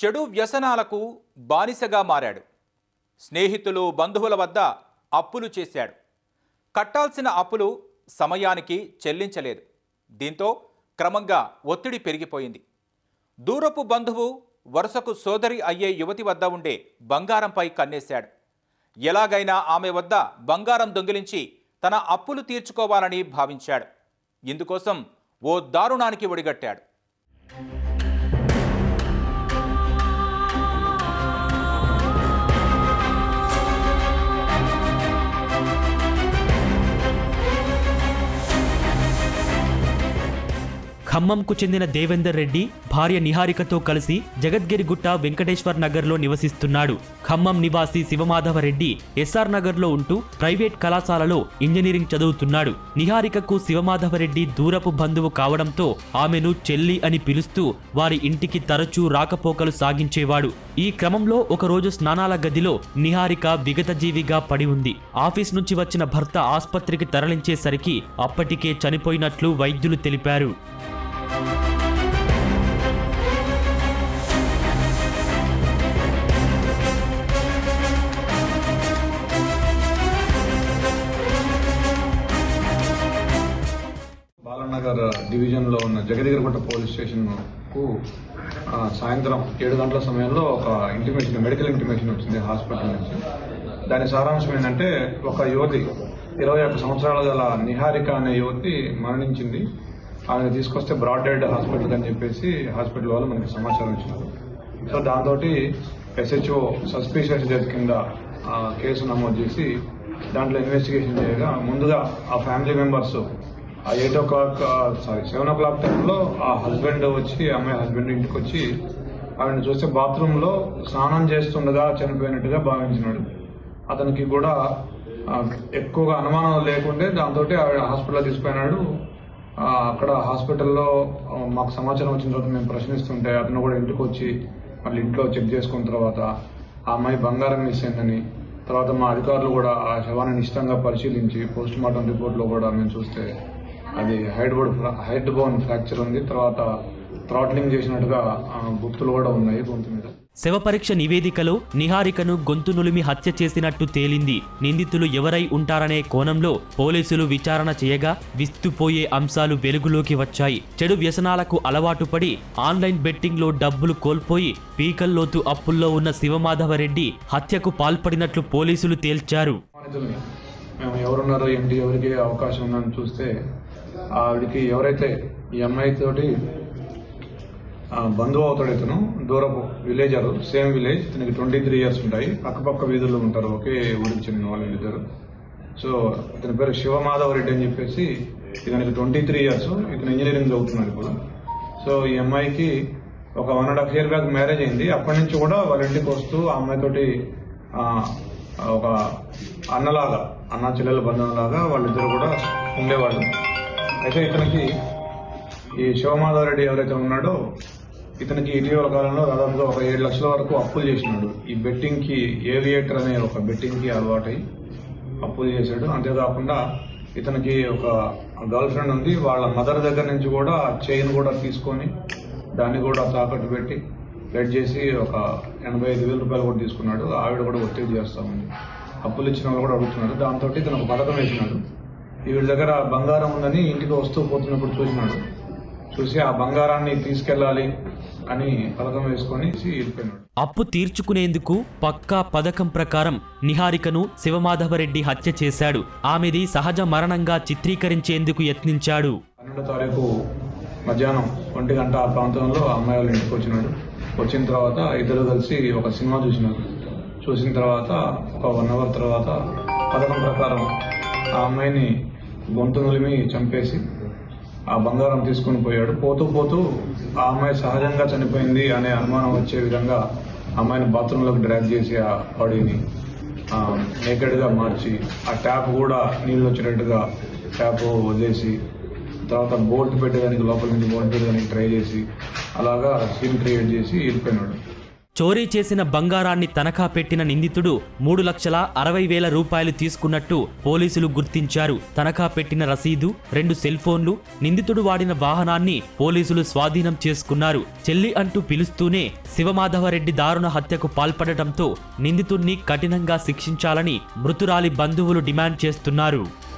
చెడు వ్యసనాలకు బానిసగా మారాడు. స్నేహితులు బంధువుల వద్ద అప్పులు చేశాడు. కట్టాల్సిన అప్పులు సమయానికి చెల్లించలేదు. దీంతో క్రమంగా ఒత్తిడి పెరిగిపోయింది. దూరపు బంధువు వరుసకు సోదరి అయ్యే యువతి వద్ద ఉండే బంగారంపై కన్నేశాడు. ఎలాగైనా ఆమె వద్ద బంగారం దొంగిలించి తన అప్పులు తీర్చుకోవాలని భావించాడు. ఇందుకోసం ఓ దారుణానికి ఒడిగట్టాడు. ఖమ్మంకు చెందిన దేవేందర్ రెడ్డి భార్య నిహారికతో కలిసి జగద్గిరిగుట్ట వెంకటేశ్వర్ నగర్లో నివసిస్తున్నాడు. ఖమ్మం నివాసి శివమాధవ రెడ్డి ఎస్ఆర్ నగర్లో ఉంటూ ప్రైవేట్ కళాశాలలో ఇంజనీరింగ్ చదువుతున్నాడు. నిహారికకు శివమాధవ రెడ్డి దూరపు బంధువు కావడంతో ఆమెను చెల్లి అని పిలుస్తూ వారి ఇంటికి తరచూ రాకపోకలు సాగించేవాడు. ఈ క్రమంలో ఒకరోజు స్నానాల గదిలో నిహారిక విగతజీవిగా పడి ఉంది. ఆఫీస్ నుంచి వచ్చిన భర్త ఆస్పత్రికి తరలించేసరికి అప్పటికే చనిపోయినట్లు వైద్యులు తెలిపారు. బాలనగర్ డివిజన్లో ఉన్న జగదిగిరిగుట్ట పోలీస్ స్టేషన్కు సాయంత్రం ఏడు గంటల సమయంలో ఒక ఇంటిమేషన్ మెడికల్ ఇంటిమేషన్ వచ్చింది హాస్పిటల్ నుంచి. దాని సారాంశం ఏంటంటే ఒక యువతి ఇరవై ఒక్క సంవత్సరాల గల నిహారిక అనే యువతి మరణించింది. ఆమెను తీసుకొస్తే బ్రాడ్ డెడ్ హాస్పిటల్ అని చెప్పేసి హాస్పిటల్ వాళ్ళు మనకి సమాచారం ఇచ్చినారు. సో దాంతో ఎస్హెచ్ఓ సస్పీషియస్ డెత్ కింద ఆ, కేసు నమోదు చేసి దాంట్లో ఇన్వెస్టిగేషన్ చేయగా ముందుగా ఆ ఫ్యామిలీ మెంబర్స్ ఆ eight o'clock sorry seven o'clock టైంలో ఆ హస్బెండ్ వచ్చి అమ్మాయి హస్బెండ్ ఇంటికి వచ్చి ఆవిడని చూస్తే బాత్రూమ్లో స్నానం చేస్తుండగా చనిపోయినట్టుగా భావించినాడు. అతనికి కూడా ఎక్కువగా అనుమానం లేకుండే దాంతో ఆవిడ హాస్పిటల్ తీసుకుపోయినాడు. అక్కడ హాస్పిటల్లో మాకు సమాచారం వచ్చిన తర్వాత మేము ప్రశ్నిస్తుంటే అతను కూడా ఇంటికి వచ్చి మళ్ళీ ఇంట్లో చెక్ చేసుకున్న తర్వాత ఆ అమ్మాయి బంగారం మిస్ అయిందని తర్వాత మా అధికారులు కూడా ఆ శవాన్ని నిశ్చితంగా పరిశీలించి పోస్ట్ మార్టం రిపోర్ట్లో కూడా మేము చూస్తే అది hyoid board hyoid bone fracture ఉంది. తర్వాత థ్రాట్లింగ్ చేసినట్టుగా గుర్తులు కూడా ఉన్నాయి గొంతు మీద. శవ పరీక్ష నివేదికలో నిహారికను గొంతు నులిమి హత్య చేసినట్టు తేలింది. నిందితులు ఎవరై ఉంటారనే కోణంలో పోలీసులు విచారణ చేయగా విస్తుపోయే అంశాలు వెలుగులోకి వచ్చాయి. చెడు వ్యసనాలకు అలవాటు పడి ఆన్లైన్ బెట్టింగ్లో డబ్బులు కోల్పోయి పీకల్లోతు అప్పుల్లో ఉన్న శివమాధవరెడ్డి హత్యకు పాల్పడినట్లు పోలీసులు తేల్చారు. మేము ఎవరున్నారో ఏంటి ఎవరికి అవకాశం ఉందని చూస్తే ఆవిడికి ఎవరైతే ఈ అమ్మాయి తోటి బంధువు అవుతాడు ఇతను దూరపు విలేజర్ సేమ్ విలేజ్ ఇతనికి ట్వంటీ త్రీ ఇయర్స్ ఉంటాయి. పక్కపక్క వీధుల్లో ఉంటారు ఒకే ఊరికి చెందిన వాళ్ళు ఇద్దరు సో ఇతని పేరు శివమాధవ రెడ్డి అని చెప్పేసి ఇతనికి ట్వంటీ త్రీ ఇయర్స్ ఇతను ఇంజనీరింగ్ చదువుతున్నాడు ఇప్పుడు. సో ఈ అమ్మాయికి ఒక one and half year back marriage అయింది. అప్పటి నుంచి కూడా వాళ్ళ ఇంటికి వస్తూ ఆ అమ్మాయితోటి ఒక అన్నలాగా అన్న చెల్లెల బంధంలాగా వాళ్ళిద్దరు కూడా ఉండేవాళ్ళు. అయితే ఇతనికి ఈ శివమాధవరెడ్డి ఎవరైతే ఉన్నాడో ఇతనికి ఇటీవల కాలంలో దాదాపుగా ఒక ఏడు లక్షల వరకు అప్పులు చేసినాడు. ఈ బెట్టింగ్కి ఏవియేటర్ అనే ఒక బెట్టింగ్కి అలవాటై అప్పులు చేశాడు. అంతేకాకుండా ఇతనికి ఒక గర్ల్ ఫ్రెండ్ ఉంది. వాళ్ళ మదర్ దగ్గర నుంచి కూడా చైన్ కూడా తీసుకొని దాన్ని కూడా తాకట్టు పెట్టి లెట్ చేసి ఒక ఎనభై ఐదు వేల రూపాయలు కూడా తీసుకున్నాడు. ఆవిడ కూడా ఒత్తిడి చేస్తా ఉంది. అప్పులు ఇచ్చిన వాళ్ళు కూడా అడుగుతున్నాడు దాంతో ఇతను ఒక పథకం వేసినాడు. వీళ్ళ దగ్గర బంగారం ఉందని ఇంటికి వస్తూ పోతున్నప్పుడు చూసినాడు. చూసి ఆ బంగారాన్ని తీసుకెళ్ళాలి అని పథకం వేసుకొని వెళ్ళిపోయినాడు అప్పు తీర్చుకునేందుకు పక్కా పథకం ప్రకారం నిహారికను శివమాధవరెడ్డి హత్య చేశాడు. ఆమెది సహజ మరణంగా చిత్రీకరించేందుకు యత్నించాడు. పన్నెండో తారీఖు మధ్యాహ్నం ఒంటి గంట ఆ ప్రాంతంలో అమ్మాయి వాళ్ళ ఇంటికి వచ్చినాడు. వచ్చిన తర్వాత ఇద్దరు కలిసి ఒక సినిమా చూసినారు. చూసిన తర్వాత ఒక వన్ అవర్ తర్వాత పథకం ప్రకారం ఆ అమ్మాయిని గొంతు నులిమి చంపేసి ఆ బంగారం తీసుకుని పోయాడు. పోతూ పోతూ ఆ అమ్మాయి సహజంగా చనిపోయింది అనే అనుమానం వచ్చే విధంగా ఆ అమ్మాయిని బాత్రూంలోకి డ్రాగ్ చేసి ఆ బాడీని నేకెడ్గా మార్చి ఆ ట్యాప్ కూడా నీళ్ళు వచ్చినట్టుగా ట్యాప్ వదిలేసి తర్వాత బోల్ట్ పెట్టేదానికి లోపల నుంచి బోల్ట్ పెట్టేదానికి ట్రై చేసి అలాగా సీన్ క్రియేట్ చేసి వెళ్ళిపోయినాడు. చోరీ చేసిన బంగారాన్ని తనఖా పెట్టిన నిందితుడు మూడు లక్షల అరవై వేల రూపాయలు తీసుకున్నట్టు పోలీసులు గుర్తించారు. తనఖా పెట్టిన రసీదు రెండు సెల్ ఫోన్లు నిందితుడు వాడిన వాహనాన్ని పోలీసులు స్వాధీనం చేసుకున్నారు. చెల్లి అంటూ పిలుస్తూనే శివమాధవరెడ్డి దారుణ హత్యకు పాల్పడటంతో నిందితుడిని కఠినంగా శిక్షించాలని మృతురాలి బంధువులు డిమాండ్ చేస్తున్నారు.